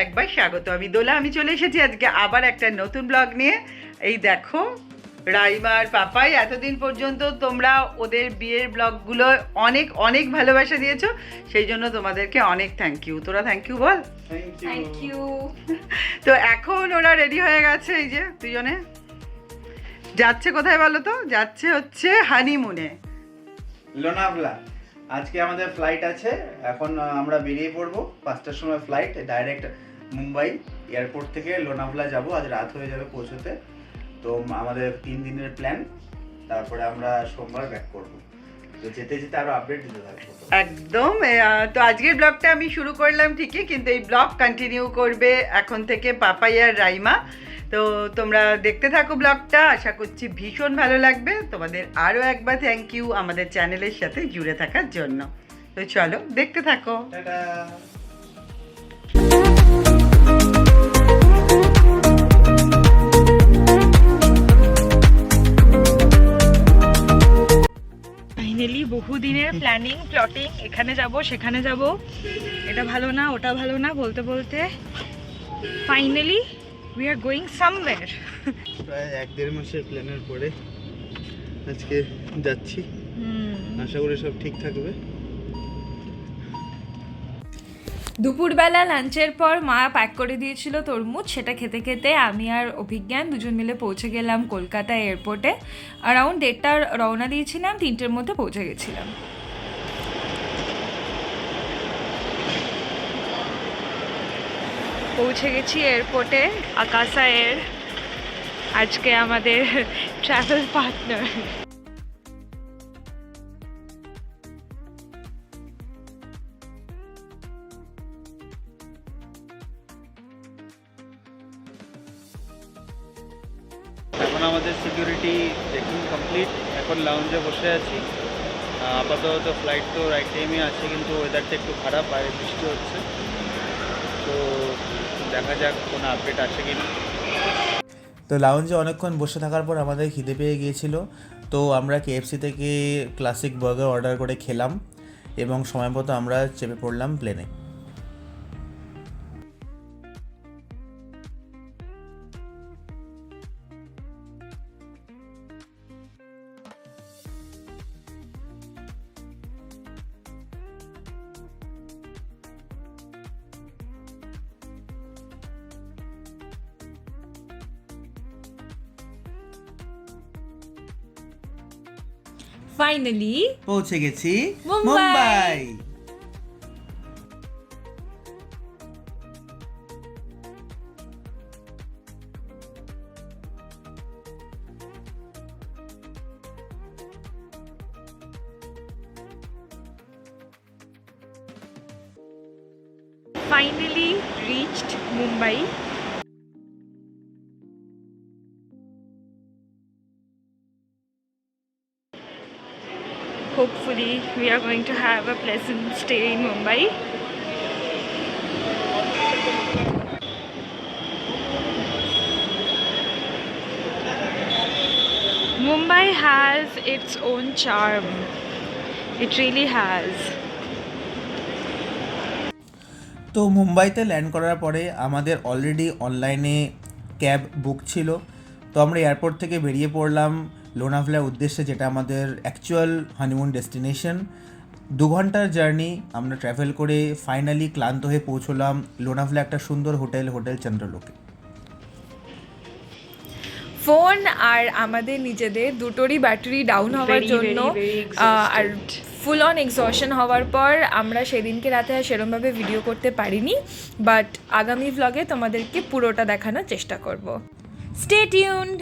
একবার স্বাগত। আমি দোলা আমি চলে এসেছি আজকে আবার একটা নতুন ব্লগ নিয়ে। এই দেখো রাইমা আর পাপাই এতদিন পর্যন্ত তোমরা ওদের বিয়ের ব্লগগুলো অনেক অনেক ভালোবাসা দিয়েছ। সেই জন্য তোমাদেরকে অনেক থ্যাংক ইউ তোরা থ্যাংক ইউ বল। থ্যাংক ইউ তো এখন ওরা রেডি হয়ে গেছে এই যে দুজনে। যাচ্ছে কোথায় বলো তো? যাচ্ছে হচ্ছে হানিমুনে লোনাভলা। আজকে আমাদের ফ্লাইট আছে। এখন আমরা বেরিয়ে পড়ব। পাঁচটার সময় ফ্লাইট ডাইরেক্ট মুম্বাই এয়ারপোর্ট থেকে লোনাভলা যাব। আজ রাত হয়ে যাবে পৌঁছতে। তো আমাদের তিন দিনের প্ল্যান তারপরে আমরা সোমবার ব্যাক করব। যেতে যেতে আরও আপডেট দিতে থাকব একদম তো আজকের ব্লগটা আমি শুরু করলাম ঠিকই কিন্তু এই ব্লগ কন্টিনিউ করবে এখন থেকে পাপাই আর রাইমা। তো তোমরা দেখতে থাকো ব্লগটা আশা করছি ভীষণ ভালো লাগবে। তোমাদের আরও একবার থ্যাংক ইউ আমাদের চ্যানেলের সাথে জুড়ে থাকার জন্য। তো চলো দেখতে থাকো। টাটা। প্ল্যানিং প্লটিং এখানে যাব সেখানে যাব। এটা ভালো না ওটা ভালো না বলতে বলতে finally we are going somewhere প্রায় এক দেড় মাসের প্ল্যানের পরে আজকে যাচ্ছি। আশা করি সব ঠিক থাকবে। দুপুরবেলা লাঞ্চের পর মা প্যাক করে দিয়েছিল তরমুজ সেটা খেতে খেতে আমি আর অভিজ্ঞান দুজন মিলে পৌঁছে গেলাম কলকাতা এয়ারপোর্টে অ্যারাউন্ড দেড়টার রওনা দিয়েছিলাম তিনটের মধ্যে পৌঁছে গেছিলাম। পৌঁছে গেছি এয়ারপোর্টে আকাশা এয়ার আজকে আমাদের ট্রাভেল পার্টনার এখন আমাদের সিকিউরিটি চেকিং কমপ্লিট এখন লাউঞ্জে বসে আছি। আপাতত ফ্লাইট তো রাইট টাইমে আছে, কিন্তু ওয়েদারটা একটু খারাপ বাইরে বৃষ্টি হচ্ছে। দেখা যাক কোনো আপডেট আসে কি না তো লাউঞ্জে অনেকক্ষণ বসে থাকার পর আমাদের খিদে পেয়ে গিয়েছিল। তো আমরা কেএফসি থেকে ক্লাসিক বার্গার অর্ডার করে খেলাম এবং সময় মতো আমরা চেপে পড়লাম প্লেনে ফাইনালি পৌঁছে গেছি Mumbai finally reached Mumbai Hopefully, we are going to have a pleasant stay in Mumbai. Mumbai has its own charm. It really has. তো মুম্বাইতে ল্যান্ড করার পরে আমাদের অলরেডি অনলাইনে ক্যাব বুক ছিল তো আমরা এয়ারপোর্ট থেকে বেরিয়ে পড়লাম লোনাভলার উদ্দেশ্যে যেটা আমাদের অ্যাকচুয়াল হানিমুন ডেস্টিনেশন দু ঘণ্টার জার্নি আমরা ট্রাভেল করে ফাইনালি ক্লান্ত হয়ে পৌঁছলাম লোনাভলা একটা সুন্দর হোটেল হোটেল চন্দ্রলোকে। ফোন আর আমাদের নিজেদের দুটোরই ব্যাটারি ডাউন হওয়ার জন্য আর ফুল অন এক্সশন হওয়ার পর আমরা সেদিনকে রাতে আর সেরমভাবে ভিডিও করতে পারিনি বাট আগামী ভ্লগে তোমাদেরকে পুরোটা দেখানোর চেষ্টা করব। Stay tuned